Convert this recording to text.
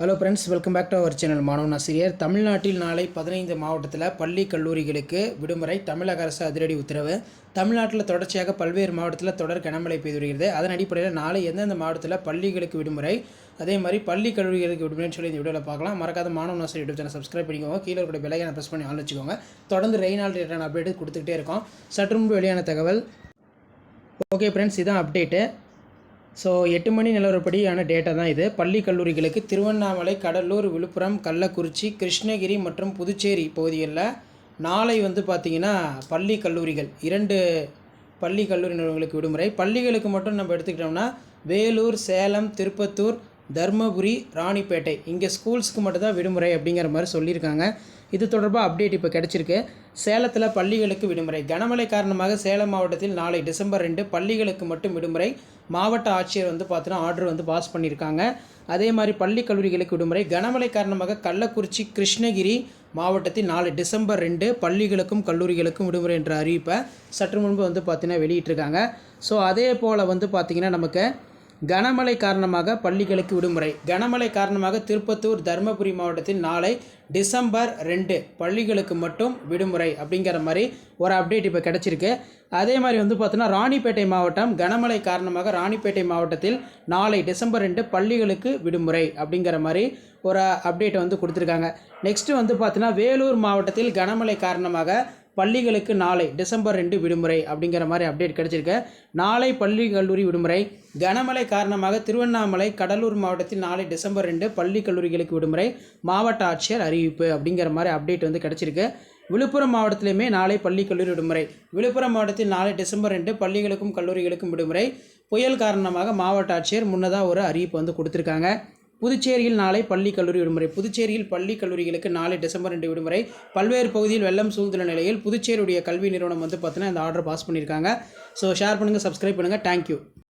Hello friends welcome back to our channel மாணவன் ஆசிரியர் தமிழ்நாட்டில் நாளை பதினைந்து மாவட்டத்தில் பள்ளி கல்லூரிகளுக்கு விடுமுறை தமிழக அரசு அதிரடி உத்தரவு. தமிழ்நாட்டில் தொடர்ச்சியாக பல்வேறு மாவட்டத்தில் தொடர் கனமழை பெய்து வருகிறது அதன் அடிப்படையில் நாளை எந்தெந்த மாவட்டத்தில் பள்ளிகளுக்கு விடுமுறை அதே மாதிரி பள்ளி கல்லூரிகளுக்கு விடுமுறைன்னு சொல்லி இந்த வீடியோவில் பார்க்கலாம். மறக்காத மாணவன் ஆசிரியர் யூடியூப் சேனல் சப்ஸ்கிரைப் பண்ணிக்கோங்க. கீழே இருக்கிற பெலைக்கான ப்ரெஸ் பண்ணி ஆன் வச்சுக்கோங்க. தொடர்ந்து ரெய்னால் ரிட்டர்ன் அப்டேட் கொடுத்துக்கிட்டே இருக்கோம். சற்று முன்பு வெளியான தகவல். ஓகே ஃப்ரெண்ட்ஸ் இதான் அப்டேட்டு ஸோ எட்டு மணி நிலவரப்படியான டேட்டா தான் இது. பள்ளி கல்லூரிகளுக்கு திருவண்ணாமலை கடலூர் விழுப்புரம் கள்ளக்குறிச்சி கிருஷ்ணகிரி மற்றும் புதுச்சேரி பகுதிகளில் நாளை வந்து பார்த்திங்கன்னா பள்ளி கல்லூரிகள் இரண்டு பள்ளி கல்லூரி நிறுவனங்களுக்கு விடுமுறை. பள்ளிகளுக்கு மட்டும் நம்ம எடுத்துக்கிட்டோம்னா வேலூர் சேலம் திருப்பத்தூர் தர்மபுரி ராணிப்பேட்டை. இங்கே ஸ்கூல்ஸ்க்கு மட்டும்தான் விடுமுறை அப்படிங்கிற மாதிரி சொல்லியிருக்காங்க. இது தொடர்பாக அப்டேட் இப்போ கிடச்சிருக்கு. சேலத்தில் பள்ளிகளுக்கு விடுமுறை. கனமழை காரணமாக சேலம் மாவட்டத்தில் நாளை டிசம்பர் ரெண்டு பள்ளிகளுக்கு மட்டும் விடுமுறை. மாவட்ட ஆட்சியர் வந்து பார்த்தோன்னா ஆர்டர் வந்து பாஸ் பண்ணியிருக்காங்க. அதே மாதிரி பள்ளி கல்லூரிகளுக்கு விடுமுறை. கனமழை காரணமாக கள்ளக்குறிச்சி கிருஷ்ணகிரி மாவட்டத்தில் நாளை டிசம்பர் ரெண்டு பள்ளிகளுக்கும் கல்லூரிகளுக்கும் விடுமுறை என்ற அறிவிப்பை சற்று முன்பு வந்து பார்த்திங்கன்னா வெளியிட்டிருக்காங்க. ஸோ அதே போல் வந்து பார்த்திங்கன்னா நமக்கு கனமழை காரணமாக பள்ளிகளுக்கு விடுமுறை. கனமழை காரணமாக திருப்பத்தூர் தருமபுரி மாவட்டத்தில் நாளை டிசம்பர் ரெண்டு பள்ளிகளுக்கு மட்டும் விடுமுறை அப்படிங்கிற மாதிரி ஒரு அப்டேட் இப்போ கிடச்சிருக்கு. அதே மாதிரி வந்து பார்த்தோன்னா ராணிப்பேட்டை மாவட்டம் கனமழை காரணமாக ராணிப்பேட்டை மாவட்டத்தில் நாளை டிசம்பர் ரெண்டு பள்ளிகளுக்கு விடுமுறை அப்படிங்கிற மாதிரி ஒரு அப்டேட் வந்து கொடுத்துருக்காங்க. நெக்ஸ்ட்டு வந்து பார்த்தோன்னா வேலூர் மாவட்டத்தில் கனமழை காரணமாக பள்ளிகளுக்கு நாளை டிசம்பர் ரெண்டு விடுமுறை அப்படிங்கிற மாதிரி அப்டேட் கிடச்சிருக்கு. நாளை பள்ளி கல்லூரி விடுமுறை. கனமழை காரணமாக திருவண்ணாமலை கடலூர் மாவட்டத்தில் நாளை டிசம்பர் ரெண்டு பள்ளி கல்லூரிகளுக்கு விடுமுறை. மாவட்ட ஆட்சியர் அறிவிப்பு அப்படிங்கிற மாதிரி அப்டேட் வந்து கிடச்சிருக்கு. விழுப்புரம் மாவட்டத்திலையுமே நாளை பள்ளி கல்லூரி விடுமுறை. விழுப்புரம் மாவட்டத்தில் நாளை டிசம்பர் ரெண்டு பள்ளிகளுக்கும் கல்லூரிகளுக்கும் விடுமுறை. புயல் காரணமாக மாவட்ட ஆட்சியர் முன்னதாக ஒரு அறிவிப்பு வந்து கொடுத்துருக்காங்க. புதுச்சேரியில் நாளை பள்ளி கல்லூரி விடுமுறை. புதுச்சேரியில் பள்ளி கல்லூரிகளுக்கு நாளை டிசம்பர் ரெண்டு விடுமுறை. பல்வேறு பகுதியில் வெள்ளம் சூழ்ந்துள்ள நிலையில் புதுச்சேரியுடைய கல்வி நிறுவனம் வந்து பார்த்தீங்கன்னா இந்த ஆர்டர் பாஸ் பண்ணியிருக்காங்க. ஸோ ஷேர் பண்ணுங்கள் சப்ஸ்கிரைப் பண்ணுங்கள் தேங்க்யூ